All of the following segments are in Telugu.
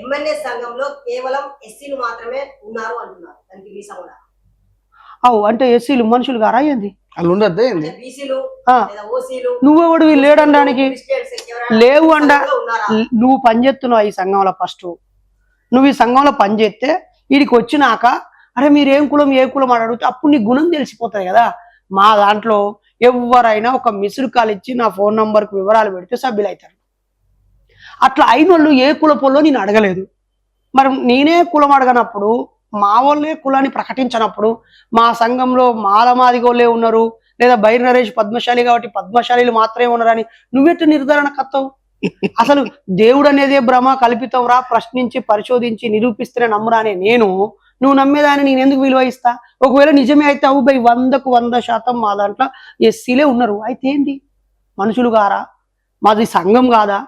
ఎమ్మెల్యే సంఘంలో కేవలం ఎస్సీలు మాత్రమే ఉన్నారు అంటున్నారు. దానికి మీ సమాధానం అవు అంటే ఎస్సీలు మనుషులు గారా ఏంది? వాళ్ళు ఉండద్దే ఏంది? నువ్వెవడు లేడనడానికి లేవు అండ నువ్వు పని చేస్తున్నావు ఈ సంఘంలో ఫస్ట్. నువ్వు ఈ సంఘంలో పని చేస్తే వీడికి వచ్చినాక అరే మీరు ఏం కులం ఏ కులం అని అడిగితే అప్పుడు నీ గుణం తెలిసిపోతుంది కదా. మా దాంట్లో ఎవరైనా ఒక మిస్డ్ కాల్ ఇచ్చి నా ఫోన్ నంబర్కి వివరాలు పెడితే సభ్యులు అవుతారు అట్లా అయిన వాళ్ళు ఏ కులపోలో నేను అడగలేదు. మరి నేనే కులం అడగనప్పుడు మా వాళ్ళే కులాన్ని ప్రకటించనప్పుడు మా సంఘంలో మాలమాదిగోళ్ళే ఉన్నారు లేదా బైర్ నరేష్ పద్మశాలి కాబట్టి పద్మశాలీలు మాత్రమే ఉన్నారని నువ్వెట్టు నిర్ధారణ కత్తావు అసలు దేవుడు అనేదే భ్రమ కల్పితం రా ప్రశ్నించి పరిశోధించి నిరూపిస్తేనే నమ్మరానే నేను. నువ్వు నమ్మేదాన్ని నేను ఎందుకు విలువ ఇస్తా? ఒకవేళ నిజమే అయితే అవు బై వందకు వంద శాతం మా దాంట్లో ఎస్సీలే ఉన్నారు. అయితే ఏంది? మనుషులు కారా? మాది సంఘం కాదా?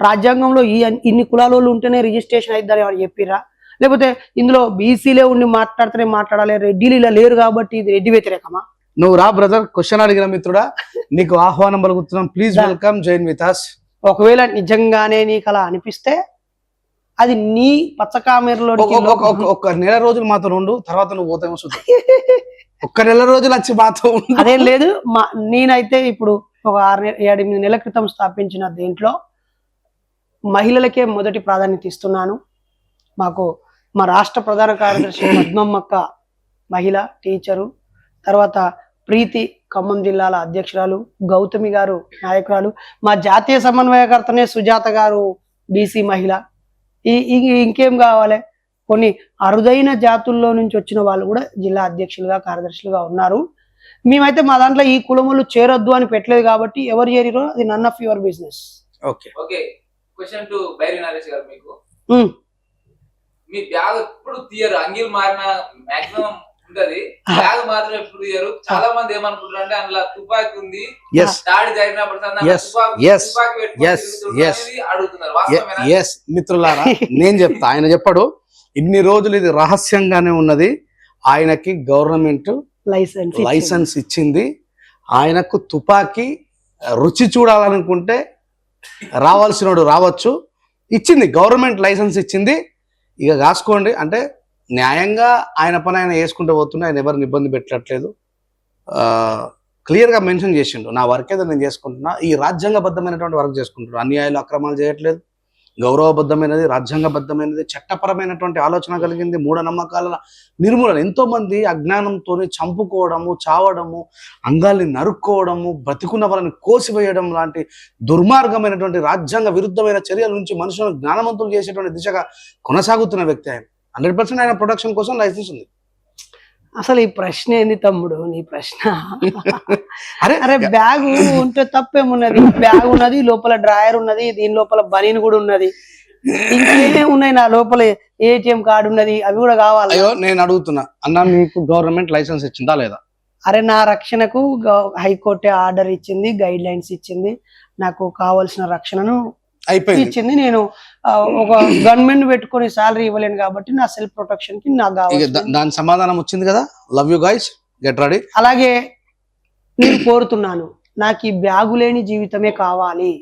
రాజ్యాంగంలో ఈ ఇన్ని కులాల ఉంటేనే రిజిస్ట్రేషన్ అయిద్దని ఎవరు చెప్పిర్రా? లేకపోతే ఇందులో బీసీలే ఉండి మాట్లాడితేనే మాట్లాడాలి రెడ్డిలు ఇలా లేరు కాబట్టి ఇది రెడ్డి వ్యతిరేకమా? నువ్వు రా బ్రదర్ క్వశ్చన్ అడిగిన మిత్రుడా నీకు ఆహ్వానం పలుకుతున్నాం. Please. Welcome join with us ఒకవేళ నిజంగానే నీకు అలా అనిపిస్తే అది నీ పచ్చకామెరలో ఒక నెల రోజులు మాతో ఉండు తర్వాత నువ్వు పోతామో చూద్దాం. ఒక్క నెల రోజులు వచ్చి మాతో అదేం లేదు మా నేనైతే ఇప్పుడు ఒక ఆరు ఏడు ఎనిమిది నెలల క్రితం స్థాపించిన దీంట్లో మహిళలకే మొదటి ప్రాధాన్యత ఇస్తున్నాను. మాకు మా రాష్ట్ర ప్రధాన కార్యదర్శి పద్మమ్మక్క మహిళ టీచరు. తర్వాత ప్రీతి ఖమ్మం జిల్లాల అధ్యక్షురాలు గౌతమి గారు నాయకురాలు. మా జాతీయ సమన్వయకర్తనే సుజాత గారు బీసీ మహిళ. ఈ- ఇంకేం కావాలి? కొన్ని అరుదైన జాతుల్లో నుంచి వచ్చిన వాళ్ళు కూడా జిల్లా అధ్యక్షులుగా కార్యదర్శులుగా ఉన్నారు. మేమైతే మా దాంట్లో ఈ కులములు చేరొద్దు అని పెట్టలేదు కాబట్టి ఎవరు చేరిరో అది none of your business okay okay question to Bairi Naresh గారు మీకు. ఉమ్. మీ బ్యాగ్ ఎప్పుడు తీయరు? అంగిల్ మారిన మాక్సిమం ఉంటది. బ్యాగ్ మాత్రం ఎప్పుడు తీయరు. చాలా మంది ఏమనుకుంటారు అంటే అందులో తుపాకీ ఉంది. ఎస్ దాడి జరిగినప్పుడు అడుగుతున్నారు. మిత్రులారా నేను చెప్తా. ఆయన చెప్పాడు ఇన్ని రోజులు ఇది రహస్యంగానే ఉన్నది. ఆయనకి గవర్నమెంట్ లైసెన్స్ లైసెన్స్ ఇచ్చింది. ఆయనకు తుపాకీ రుచి చూడాలనుకుంటే రావాల్సినోడు రావచ్చు. ఇచ్చింది గవర్నమెంట్ లైసెన్స్ ఇచ్చింది. ఇక కాసుకోండి. అంటే న్యాయంగా ఆయన పని ఆయన వేసుకుంటూ పోతున్నా ఆయన ఎవరిని ఇబ్బంది పెట్టట్లేదు. క్లియర్గా మెన్షన్ చేసిండు. నా వర్క్ ఏదో నేను చేసుకుంటున్నా. ఈ రాజ్యాంగబద్ధమైనటువంటి వర్క్ చేసుకుంటున్నా అన్యాయాలు అక్రమాలు చేయట్లేదు. గౌరవబద్ధమైనది రాజ్యాంగబద్ధమైనది చట్టపరమైనటువంటి ఆలోచన కలిగింది మూఢనమ్మకాల నిర్మూలన. ఎంతోమంది అజ్ఞానంతో చంపుకోవడము చావడము అంగాల్ని నరుక్కోవడము బ్రతికున్న వాళ్ళని కోసివేయడం లాంటి దుర్మార్గమైనటువంటి రాజ్యాంగ విరుద్ధమైన చర్యల నుంచి మనుషులను జ్ఞానవంతులు చేసేటువంటి దిశగా కొనసాగుతున్న వ్యక్తి ఆయన. హండ్రెడ్ పర్సెంట్ ఆయన ప్రొడక్షన్ కోసం లైసెన్స్ ఉంది. అసలు ఈ ప్రశ్న ఏంది తమ్ముడు? నీ ప్రశ్న? అరే అరే బ్యాగ్ ఉంటే తప్పేమున్నది? బ్యాగ్ ఉన్నది లోపల డ్రాయర్ ఉన్నది దీని లోపల బనీన్ కూడా ఉన్నది. ఇంకేం ఉన్నాయి నా లోపల? ఏటీఎం కార్డు ఉన్నది అవి కూడా కావాలి? అయ్యో నేను అడుగుతున్నా. అన్న మీకు గవర్నమెంట్ లైసెన్స్ ఇచ్చిందా లేదా? అరే నా రక్షణకు హైకోర్టే ఆర్డర్ ఇచ్చింది గైడ్ లైన్స్ ఇచ్చింది. నాకు కావాల్సిన రక్షణను అయిపోయింది. ఇచ్చింది. నేను ఒక గవర్నమెంట్ పెట్టుకొని సాలరీ ఇవ్వలేను కాబట్టి నా సెల్ఫ్ ప్రొటెక్షన్కి నాకు దాని సమాధానం వచ్చింది కదా? Love you guys get ready అలాగే నేను కోరుతున్నాను నాకు ఈ బ్యాగు లేని జీవితమే కావాలి.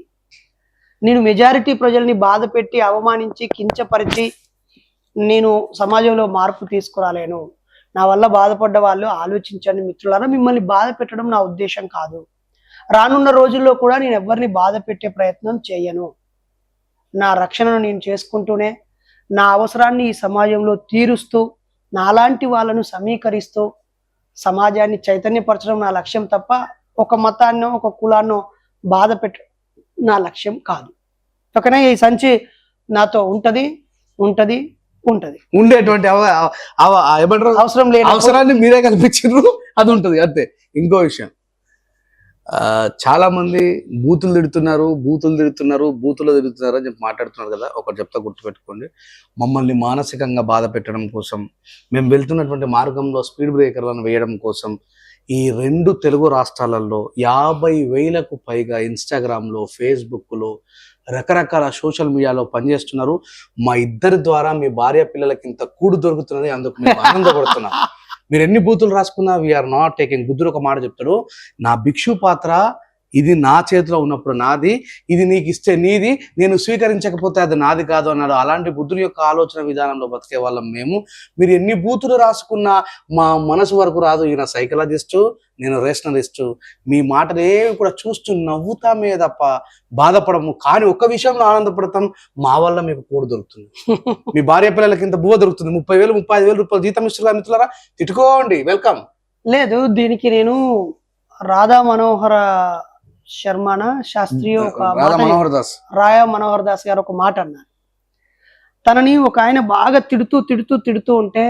నేను మెజారిటీ ప్రజల్ని బాధ పెట్టి అవమానించి కించపరిచి నేను సమాజంలో మార్పు తీసుకురాలేను. నా వల్ల బాధపడ్డ వాళ్ళు ఆలోచించండి మిత్రులారా మిమ్మల్ని బాధ పెట్టడం నా ఉద్దేశం కాదు. రానున్న రోజుల్లో కూడా నేను ఎవరిని బాధ పెట్టే ప్రయత్నం చేయను. నా రక్షణను నేను చేసుకుంటూనే నా అవసరాన్ని ఈ సమాజంలో తీరుస్తూ నాలాంటి వాళ్ళను సమీకరిస్తూ సమాజాన్ని చైతన్యపరచడం నా లక్ష్యం తప్ప ఒక మతాన్నో ఒక కులాన్నో బాధ పెట్ట నా లక్ష్యం కాదు. ఓకేనా? ఈ సంచి నాతో ఉంటది ఉంటది ఉంటది. ఉండేటువంటి ఏమంటారు? అవసరం లేని అవసరాన్ని మీరే కల్పించారు అది ఉంటుంది అంతే. ఇంకో విషయం. చాలా మంది బూతులు తిడుతున్నారు బూతులు తిడుతున్నారు బూతులు తిడుతున్నారు అని చెప్పి మాట్లాడుతున్నారు కదా. ఒకటి చెప్తా గుర్తుపెట్టుకోండి. మమ్మల్ని మానసికంగా బాధ పెట్టడం కోసం మేము వెళ్తున్నటువంటి మార్గంలో స్పీడ్ బ్రేకర్లను వేయడం కోసం ఈ రెండు తెలుగు రాష్ట్రాలలో యాభై వేలకు పైగా ఇన్స్టాగ్రామ్లో ఫేస్బుక్లో రకరకాల సోషల్ మీడియాలో పనిచేస్తున్నారు. మా ఇద్దరి ద్వారా మీ భార్య పిల్లలకి ఇంత కూడు దొరుకుతున్నది అందుకు మేము ఆనందపడుతున్నాం. మీరు ఎన్ని బూతులు రాసుకున్నా వీఆర్ నాట్ టేకింగ్ బుద్ధుడు ఒక మాట చెప్తాడు నా భిక్షు పాత్ర ఇది నా చేతిలో ఉన్నప్పుడు నాది ఇది నీకు ఇస్తే నీది నేను స్వీకరించకపోతే అది నాది కాదు అన్నాడు. అలాంటి బుద్ధుని యొక్క ఆలోచన విధానంలో బతికే వాళ్ళం మేము. మీరు ఎన్ని బూతులు రాసుకున్నా మా మనసు వరకు రాదు. ఈయన సైకలజిస్టు నేను రేషనలిస్టు మీ మాటలు ఏవి కూడా చూస్తూ నవ్వుతామే తప్ప బాధపడము. కానీ ఒక్క విషయంలో ఆనందపడతాం. మా వల్ల మీకు కూడు దొరుకుతుంది. మీ భార్య పిల్లలకి ఇంత బువ్వ దొరుకుతుంది. ముప్పై వేలు ముప్పై ఐదు వేలు రూపాయలు జీతం ఇస్తున్నా మిత్రులారా? తిట్టుకోండి. వెల్కమ్ లేదు దీనికి నేను రాధా మనోహర శర్మన శాస్త్రి ఒక రాయా మనోహర్ దాస్ గారు ఒక మాట అన్నారు. తనని ఒక ఆయన బాగా తిడుతూ తిడుతూ తిడుతూ ఉంటే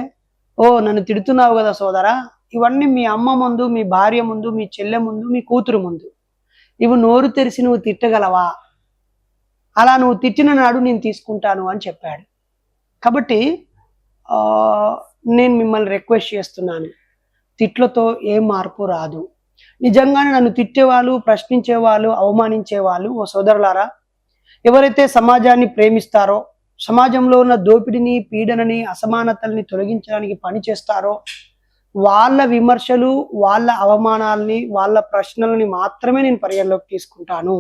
ఓ నన్ను తిడుతున్నావు కదా సోదరా ఇవన్నీ మీ అమ్మ ముందు మీ భార్య ముందు మీ చెల్లె ముందు మీ కూతురు ముందు. ఇవి నోరు తెరిచి నువ్వు తిట్టగలవా? అలా నువ్వు తిట్టిన నాడు నేను తీసుకుంటాను అని చెప్పాడు. కాబట్టి ఆ, నేను మిమ్మల్ని రిక్వెస్ట్ చేస్తున్నాను. తిట్లతో ఏ మార్పు రాదు. నిజంగానే నన్ను తిట్టేవాళ్ళు ప్రశ్నించేవాళ్ళు అవమానించేవాళ్ళు ఓ సోదరులారా ఎవరైతే సమాజాన్ని ప్రేమిస్తారో సమాజంలో ఉన్న దోపిడిని పీడనని అసమానతల్ని తొలగించడానికి పని చేస్తారో వాళ్ళ విమర్శలు వాళ్ళ అవమానాల్ని వాళ్ళ ప్రశ్నలని మాత్రమే నేను పరిగణలోకి తీసుకుంటాను.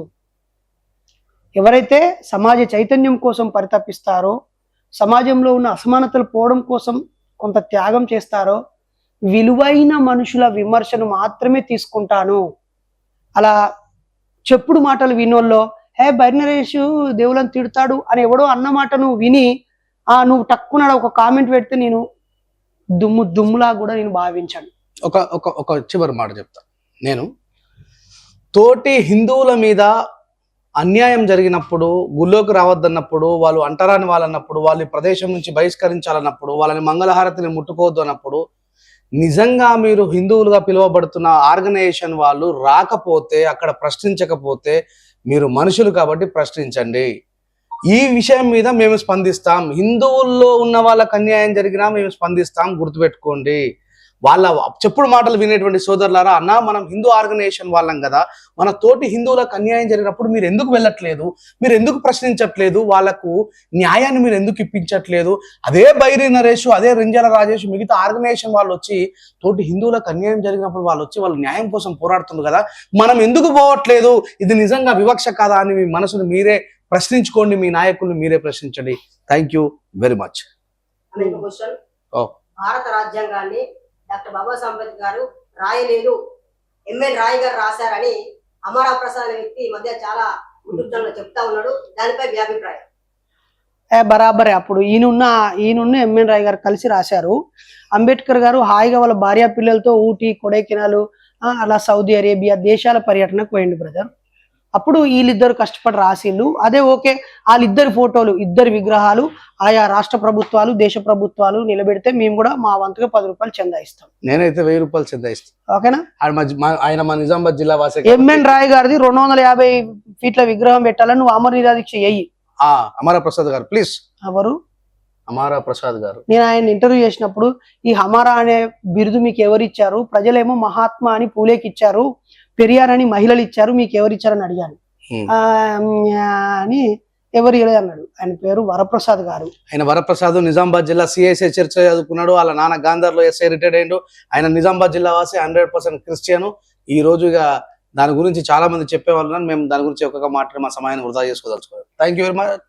ఎవరైతే సమాజ చైతన్యం కోసం పరితపిస్తారో సమాజంలో ఉన్న అసమానతలు పోవడం కోసం కొంత త్యాగం చేస్తారో విలువైన మనుషుల విమర్శను మాత్రమే తీసుకుంటాను. అలా చెప్పుడు మాటలు వినోల్లో హే బైనరేషు దేవులను తిడతాడు అని ఎవడో అన్న నువ్వు విని ఆ నువ్వు టక్కున ఒక కామెంట్ పెడితే నేను దుమ్ము దుమ్ములా కూడా నేను భావించాను. ఒక ఒక ఒక చివరి మాట చెప్తా. నేను తోటి హిందువుల మీద అన్యాయం జరిగినప్పుడు గుళ్ళోకి రావద్దన్నప్పుడు వాళ్ళు అంటరాని వాళ్ళన్నప్పుడు వాళ్ళ ప్రదేశం నుంచి బహిష్కరించాలన్నప్పుడు వాళ్ళని మంగళహారతిని ముట్టుకోవద్దు అన్నప్పుడు నిజంగా మీరు హిందువులుగా పిలువబడుతున్న ఆర్గనైజేషన్ వాళ్ళు రాకపోతే అక్కడ ప్రశ్నించకపోతే మీరు మనుషులు కాబట్టి ప్రశ్నించండి. ఈ విషయం మీద మేము స్పందిస్తాం. హిందువుల్లో ఉన్న వాళ్ళకు అన్యాయం జరిగినా మేము స్పందిస్తాం. గుర్తుపెట్టుకోండి. వాళ్ళ చెప్పుడు మాటలు వినేటువంటి సోదరులారా అన్న మనం హిందూ ఆర్గనైజేషన్ వాళ్ళం కదా మన తోటి హిందువులకు అన్యాయం జరిగినప్పుడు మీరు ఎందుకు వెళ్ళట్లేదు? మీరు ఎందుకు ప్రశ్నించట్లేదు? వాళ్ళకు న్యాయాన్ని మీరు ఎందుకు ఇప్పించట్లేదు? అదే బైరి నరేష్ అదే రింజాల రాజేష్ మిగతా ఆర్గనైజేషన్ వాళ్ళు వచ్చి తోటి హిందువులకు అన్యాయం జరిగినప్పుడు వాళ్ళు వచ్చి వాళ్ళు న్యాయం కోసం పోరాడుతున్నారు కదా మనం ఎందుకు పోవట్లేదు? ఇది నిజంగా వివక్ష కాదా అని మీ మనసును మీరే ప్రశ్నించుకోండి మీ నాయకుల్ని మీరే ప్రశ్నించండి. Thank you very much. భారత రాజ్యాంగాన్ని డాక్టర్ బాబాసాహెబ్ అంబేద్కర్ గారు రాయలేదు. ఎంఎన్ రాయ్ గారు రాశారని అమరా ప్రసాద్ అనే వ్యక్తి ఈ మధ్య చాలా ఉద్యోగంలో చెప్తా ఉన్నాడు. దానిపై మీ అభిప్రాయం? బరాబరే. అప్పుడు ఈయనున్న ఈయనున్న ఎంఎన్ రాయ్ గారు కలిసి రాశారు. అంబేద్కర్ గారు హాయిగా వాళ్ళ భార్య పిల్లలతో ఊటీ కొడైకెనాల్ అలా సౌదీ అరేబియా దేశాల పర్యటనకు పోయిండు బ్రదర్. అప్పుడు వీళ్ళిద్దరు కష్టపడి రాసిళ్ళు. అదే ఓకే వాళ్ళిద్దరి ఫోటోలు ఇద్దరు విగ్రహాలు ఆయా రాష్ట్ర ప్రభుత్వాలు దేశ ప్రభుత్వాలు నిలబెడితే మేము కూడా మా వంతుగా పది రూపాయలు చందా ఇస్తాం. నేనైతే వెయ్యి రూపాయలు చెందా ఇస్తాను ఓకేనా? ఆయన మా- నిజామాబాద్ జిల్లా వాసే ఎంఎన్ రాయ్ గారిది రెండు వందల యాభై ఫీట్ల విగ్రహం పెట్టాలని నువ్వు అమర నిరాదీక్ష చెయ్యి. ఆ అమరా ప్రసాద్ గారు ప్లీజ్. ఎవరు? అమారా ప్రసాద్ గారు. నేను ఆయన ఇంటర్వ్యూ చేసినప్పుడు ఈ హమారా అనే బిరుదు మీకు ఎవరు ఇచ్చారు ప్రజలేమో మహాత్మా అని పూలేకి ఇచ్చారు పెరియార్ అని మహిళలు ఇచ్చారు మీకు ఎవరు ఇచ్చారని అడిగాను. అని ఎవరు అన్నాడు. ఆయన పేరు వరప్రసాద్ గారు. ఆయన వరప్రసాద్ నిజామాబాద్ జిల్లా సిఐసీ చర్చ చదువుకున్నాడు వాళ్ళ నాన్న గాంధార్లో ఎస్ఐ రిటైర్డ్ అయ్యిండు. ఆయన నిజామాబాద్ జిల్లా వాసి హండ్రెడ్ పర్సెంట్ క్రిస్టియన్. ఈ రోజు ఇక దాని గురించి చాలా మంది చెప్పేవాళ్ళు. మేము దాని గురించి ఒక్కొక్క మాట మా సమయాన్ని వృధా చేసుకోదలుచుకోవాలి thank you very much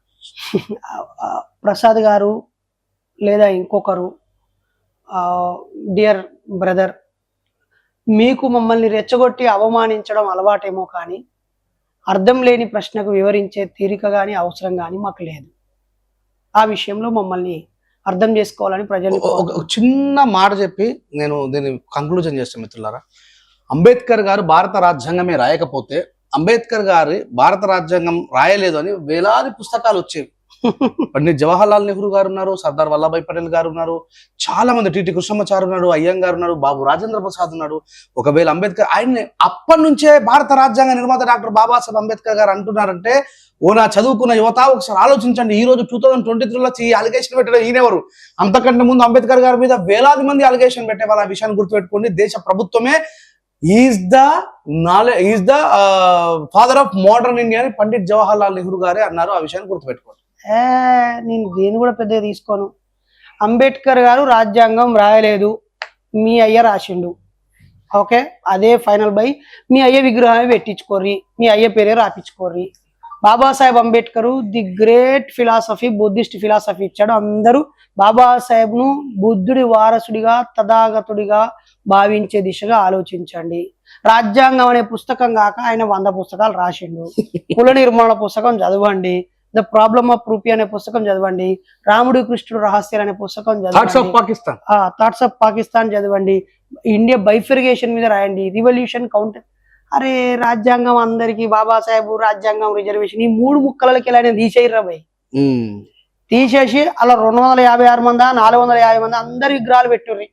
Prasad గారు లేదా ఇంకొకరు డియర్ బ్రదర్ మీకు మమ్మల్ని రెచ్చగొట్టి అవమానించడం అలవాటేమో కానీ అర్థం లేని ప్రశ్నకు వివరించే తీరిక కానీ అవసరం కానీ మాకు లేదు. ఆ విషయంలో మమ్మల్ని అర్థం చేసుకోవాలని ప్రజలు ఒక- ఒక చిన్న మాట చెప్పి నేను దీన్ని కంక్లూజన్ చేస్తాను మిత్రులారా. అంబేద్కర్ గారు భారత రాజ్యాంగమే రాయకపోతే అంబేద్కర్ గారి భారత రాజ్యాంగం రాయలేదు అని వేలాది పుస్తకాలు వచ్చేవి. పండిత్ జవహర్లాల్ నెహ్రూ గారు ఉన్నారు సర్దార్ వల్లభాయ్ పటేల్ గారు ఉన్నారు చాలా మంది టిటి కృష్ణమాచారి ఉన్నాడు అయ్యం గారు ఉన్నారు బాబు రాజేంద్ర ప్రసాద్ ఉన్నాడు ఒకవేళ అంబేద్కర్ ఆయన అప్పటి నుంచే భారత రాజ్యాంగ నిర్మాత డాక్టర్ బాబాసాహెబ్ అంబేద్కర్ గారు అంటున్నారంటే ఓ నా చదువుకున్న యువత ఒకసారి ఆలోచించండి ఈ రోజు టూ థౌసండ్ ట్వంటీ త్రీలో ఈ అలిగేషన్ పెట్టడం ఈయనెవరు? అంతకంటే ముందు అంబేద్కర్ గారి మీద వేలాది మంది అలిగేషన్ పెట్టే వాళ్ళ విషయాన్ని గుర్తుపెట్టుకోండి దేశ ప్రభుత్వమే is the knowledge is the father of modern India అని పండిత్ జవహర్లాల్ నెహ్రూ గారే అన్నారు ఆ విషయాన్ని గుర్తుపెట్టుకోండి. ఏ నేను దేని కూడా పెద్దగా తీసుకోను. అంబేద్కర్ గారు రాజ్యాంగం రాయలేదు. మీ అయ్య రాసిండు. ఓకే? అదే ఫైనల్ బై. మీ అయ్య విగ్రహమే పెట్టించుకోర్రి. మీ అయ్య పేరే రాపించుకోర్రి. Babasaheb Ambedkar the great philosophy Buddhist philosophy ఇచ్చాడు. అందరూ బాబాసాహెబ్ను బుద్ధుడి వారసుడిగా తథాగతుడిగా భావించే దిశగా ఆలోచించండి. రాజ్యాంగం అనే పుస్తకం కాక ఆయన వంద పుస్తకాలు రాసిండు. కుల నిర్మాణ పుస్తకం చదవండి. ద ప్రాబ్లమ్ ఆఫ్ రూపీ అనే పుస్తకం చదవండి. రాముడు కృష్ణుడు రహస్యాలు అనే పుస్తకం చదవండి. థాట్స్ ఆఫ్ పాకిస్తాన్ చదవండి. ఇండియా బైఫిరిగేషన్ మీద రాయండి. రివల్యూషన్ కౌంటర్ అరే రాజ్యాంగం అందరికి బాబాసాహెబ్ రాజ్యాంగం రిజర్వేషన్ ఈ మూడు ముక్కలకి ఇలా తీసేయర్రా భయ్. తీసేసి అలా రెండు వందల యాభై ఆరు మంది నాలుగు వందల యాభై మంది అందరి విగ్రహాలు పెట్టుర్రి.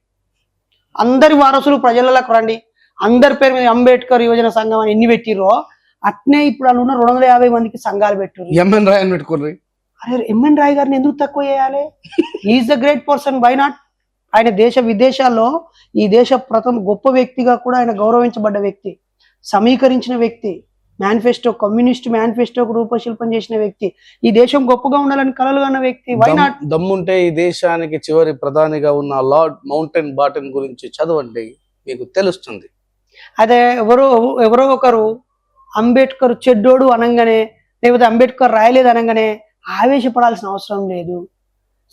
అందరి వారసులు ప్రజలకు రండి. అందరి పేరు మీద అంబేద్కర్ యువజన సంఘం అని ఎన్ని పెట్టిర్రో అట్నే ఇప్పుడు అలా ఉన్న రెండు వందల యాభై మందికి సంఘాలు పెట్టుర్రి. ఎంఎన్ రాయన్ పెట్టుకోర్రి. అరే ఎంఎన్ రాయ్ గారిని ఎందుకు తక్కువ చేయాలి? Is the great person why not ఆయన దేశ విదేశాల్లో ఈ దేశ ప్రథమ గొప్ప వ్యక్తిగా కూడా ఆయన గౌరవించబడ్డ వ్యక్తి సమీకరించిన వ్యక్తి మేనిఫెస్టో కమ్యూనిస్ట్ మేనిఫెస్టోకు రూపశిల్పం చేసిన వ్యక్తి ఈ దేశం గొప్పగా ఉండాలని కలలు కన్న వ్యక్తి వై దమ్- నాట్ దమ్ముంటే ఈ దేశానికి చివరి ప్రధానిగా ఉన్న లార్డ్ మౌంటైన్ బాటన్ గురించి చదవండి మీకు తెలుస్తుంది. అదే ఎవరో ఎవరో ఒకరు అంబేద్కర్ చెడ్డోడు అనగానే లేకపోతే అంబేద్కర్ రాయలేదు అనగానే ఆవేశపడాల్సిన అవసరం లేదు.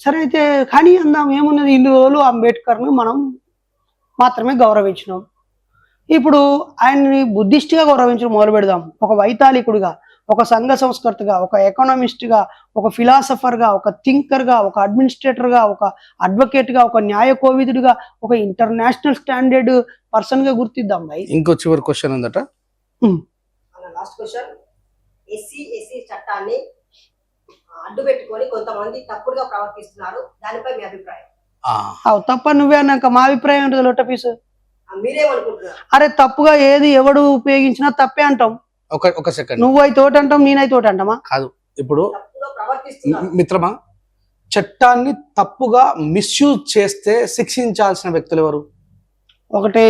సరే అయితే కానీ అందాం ఏమున్నది? ఇన్ని రోజులు అంబేద్కర్ని మనం మాత్రమే గౌరవించినాం. ఇప్పుడు ఆయన్ని బుద్ధిస్ట్గా గౌరవించడం మొదలు పెడదాం. ఒక వైతాళికుడిగా ఒక సంఘ సంస్కర్తగా ఒక ఎకనామిస్ట్గా ఒక ఫిలాసఫర్గా ఒక థింకర్గా ఒక అడ్మినిస్ట్రేటర్గా ఒక అడ్వకేట్గా ఒక న్యాయ కోవిదుడిగా ఒక ఇంటర్నేషనల్ స్టాండర్డ్ పర్సన్గా గుర్తిద్దాం భయ్ ఇంకో చివరి క్వశ్చన్ ఉందట? లాస్ట్ క్వశ్చన్ ఎస్సీ ఎస్సీ చట్టాన్ని అడ్డు పెట్టుకొని కొంతమంది తప్పుడుగా ప్రవర్తిస్తున్నారు. దానిపై మీ అభిప్రాయం? తప్ప నువ్వే అన్నాక మా అభిప్రాయం ఉంటుంది లొట్ట పీసు? మీరేమనుకుంటున్నారు? అరే తప్పుగా ఏది ఎవడు ఉపయోగించినా తప్పే అంటాం. ఒక ఒక సెకండ్ నువ్వైతే తోటి అంటాం నేనైతే తోటి అంటామా? కాదు. ఇప్పుడు మిత్రమా చట్టాన్ని తప్పుగా మిస్యూజ్ చేస్తే శిక్షించాల్సిన వ్యక్తులు ఎవరు? ఒకటి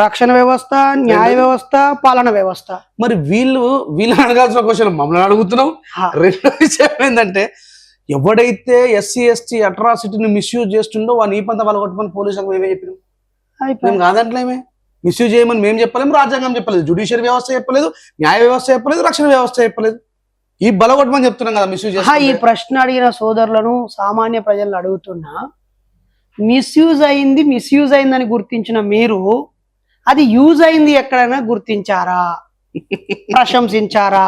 రక్షణ వ్యవస్థ న్యాయ వ్యవస్థ పాలన వ్యవస్థ. మరి వీళ్ళు వీళ్ళని అడగాల్సిన క్వశ్చన్ మమ్మల్ని అడుగుతున్నాం. రెండో విషయం ఏంటంటే ఎవడైతే ఎస్సీ ఎస్టీ అట్రాసిటీని మిస్యూజ్ చేస్తుండో వాడిని ఈ పంత వాళ్ళగొట్టమని పోలీసులకు మేమే చెప్పినాం. మేము కాదంటలేమే. మిస్యూజ్ చేయమని మేము చెప్పలేము రాజ్యాంగం చెప్పలేదు జుడిషియరీ వ్యవస్థ చెప్పలేదు న్యాయ వ్యవస్థ చెప్పలేదు రక్షణ వ్యవస్థ చెప్పలేదు. ఈ బలగొట్టమని చెప్తున్నాం కదా మిస్యూజ్ ఈ ప్రశ్న అడిగిన సోదరులను సామాన్య ప్రజలను అడుగుతున్నా మిస్యూజ్ అయింది మిస్యూజ్ అయిందని గుర్తించిన మీరు అది యూజ్ అయింది ఎక్కడైనా గుర్తించారా? ప్రశంసించారా?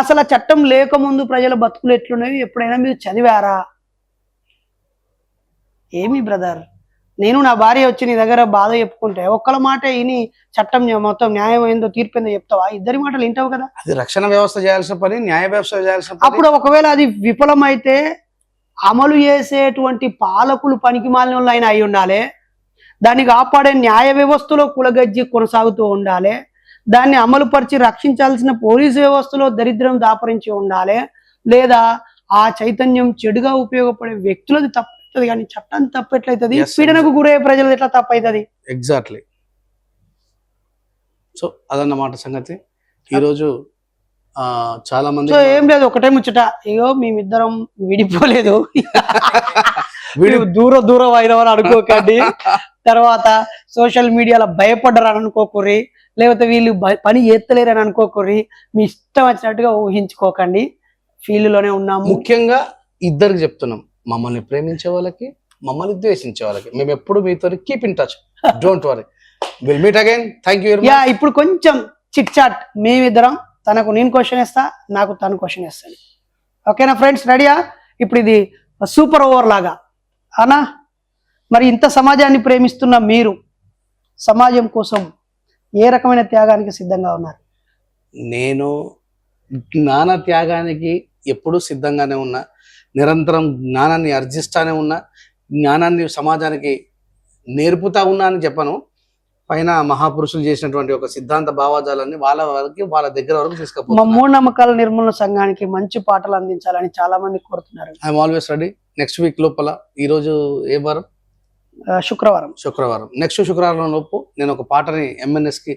అసలు ఆ చట్టం లేకముందు ప్రజల బతుకులు ఎట్లున్నవి ఎప్పుడైనా మీరు చదివారా? ఏమి బ్రదర్? నేను నా భార్య వచ్చి నీ దగ్గర బాధ చెప్పుకుంటే ఒక్కల మాట విని చట్టం మొత్తం న్యాయం ఏందో చెప్తావా? ఇద్దరి మాటలు వింటావు కదా. అది రక్షణ వ్యవస్థ చేయాల్సిన పని న్యాయ వ్యవస్థ చేయాల్సిన అప్పుడు ఒకవేళ అది విఫలమైతే అమలు చేసేటువంటి పాలకులు పనికి మాలిన వాళ్ళు అయినా అయి ఉండాలి. దాన్ని కాపాడే న్యాయ వ్యవస్థలో కులగజ్జి కొనసాగుతూ ఉండాలి. దాన్ని అమలుపరిచి రక్షించాల్సిన పోలీసు వ్యవస్థలో దరిద్రం దాపరించి ఉండాలి. లేదా ఆ చైతన్యం చెడుగా ఉపయోగపడే వ్యక్తులది తప్పవుతుంది కానీ చట్టం తప్పెట్లయితుంది? Yes, పీడనకు గురయ్యే ప్రజలది ఎట్లా తప్పవుతుంది ఎగ్జాక్ట్లీ సో అదన్నమాట సంగతి. ఈరోజు చాలా మంది సో ఏం లేదు ఒకటే ముచ్చట. ఇగో మేమిద్దరం విడిపోలేదు. వీడి దూర దూరం అయినవని అనుకోకండి. తర్వాత సోషల్ మీడియాలో భయపడ్డారని అనుకోకూరి లేకపోతే వీళ్ళు పని చేస్తలేరని అనుకోకూరి మీ ఇష్టం వచ్చినట్టుగా ఊహించుకోకండి. ఫీల్డ్లోనే ఉన్నాము. ముఖ్యంగా ఇద్దరికి చెప్తున్నాం. మమ్మల్ని ప్రేమించే వాళ్ళకి మమ్మల్ని ద్వేషించే వాళ్ళకి. మేము ఎప్పుడు మీతో keep in touch don't worry will meet again thank you yeah ఇప్పుడు కొంచెం చిట్ చాట్ మేమిద్దరం తనకు నేను క్వశ్చన్ ఇస్తా నాకు తను క్వశ్చన్ ఇస్తాను ఓకేనా ఫ్రెండ్స్ రెడీయా ఇప్పుడు ఇది సూపర్ ఓవర్ లాగా. అనా? మరి ఇంత సమాజాన్ని ప్రేమిస్తున్న మీరు సమాజం కోసం ఏ రకమైన త్యాగానికి సిద్ధంగా ఉన్నారు? నేను జ్ఞాన త్యాగానికి ఎప్పుడూ సిద్ధంగానే ఉన్నా. నిరంతరం జ్ఞానాన్ని అర్జిస్తానే ఉన్నా. జ్ఞానాన్ని సమాజానికి నేర్పుతా ఉన్నా అని చెప్పను. పైన మహాపురుషులు చేసినటువంటి ఒక సిద్ధాంత భావాజాలాన్ని వాళ్ళ వరకు వాళ్ళ దగ్గర వరకు మా తీసుకుపోతున్నా మూఢనమ్మకాల నిర్మూలన సంఘానికి మంచి పాటలు అందించాలని చాలా మంది కోరుతున్నారు. I'm always ready next week లోపల ఈ రోజు ఏ వారం? శుక్రవారం. శుక్రవారం. నెక్స్ట్ శుక్రవారం లోపు నేను ఒక పాటని ఎంఎన్ఎస్కి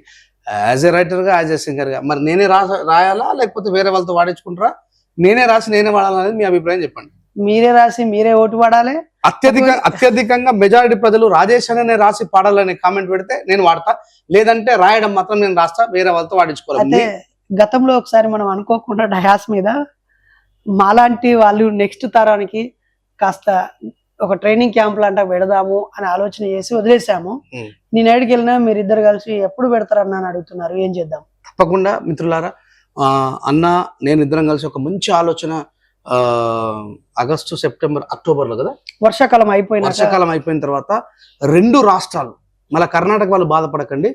యాజ్ ఏ రైటర్గా యాజ్ ఏ సింగర్గా మరి నేనే రాయాలా లేకపోతే వేరే వాళ్ళతో వాడించుకుంటారా? నేనే రాసి నేనే వాడాలా అనేది మీ అభిప్రాయం చెప్పండి. మీరే రాసి మీరే ఓటు పడాలి. అత్యధిక అత్యధికంగా మెజారిటీ ప్రజలు రాజేష్ అనే రాసి పాడాలని కామెంట్ పెడితే నేను వాడతా. లేదంటే రాయడం మాత్రం నేను రాస్తా. వేరే వాళ్ళతో వాడించుకోవాలి. గతంలో ఒకసారి మనం అనుకోకుండా డయాస్ మీద మాలాంటి వాళ్ళు నెక్స్ట్ తరానికి కాస్త ఒక ట్రైనింగ్ క్యాంప్ లాంటి పెడదాము అని ఆలోచన చేసి వదిలేసాము. నేను ఎక్కడికి వెళ్ళినా మీరు ఇద్దరు కలిసి ఎప్పుడు పెడతారన్నా అని అడుగుతున్నారు. ఏం చేద్దాం? తప్పకుండా మిత్రులారా అన్న నేను ఇద్దరం కలిసి ఒక మంచి ఆలోచన ఆగస్టు సెప్టెంబర్ అక్టోబర్లో కదా? వర్షాకాలం అయిపోయినాక. వర్షాకాలం అయిపోయిన తర్వాత రెండు రాష్ట్రాలు మళ్ళీ కర్ణాటక వాళ్ళు బాధపడకండి.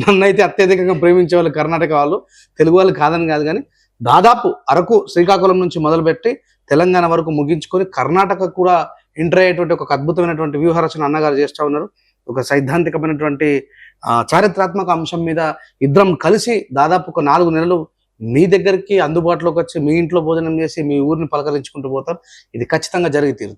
నన్నైతే అత్యధికంగా ప్రేమించే వాళ్ళు కర్ణాటక వాళ్ళు తెలుగు వాళ్ళు కాదని కాదు కానీ దాదాపు అరకు శ్రీకాకుళం నుంచి మొదలుపెట్టి తెలంగాణ వరకు ముగించుకొని కర్ణాటక కూడా ఎంటర్ అయ్యేటువంటి ఒక అద్భుతమైనటువంటి వ్యూహరచన అన్నగారు చేస్తూ ఉన్నారు. ఒక సైద్ధాంతికమైనటువంటి ఆ, చారిత్రాత్మక అంశం మీద ఇద్దరం కలిసి దాదాపు ఒక నాలుగు నెలలు మీ దగ్గరికి అందుబాటులోకి వచ్చి మీ ఇంట్లో భోజనం చేసి మీ ఊరిని పలకరించుకుంటూ పోతాం ఇది ఖచ్చితంగా జరిగి తీరు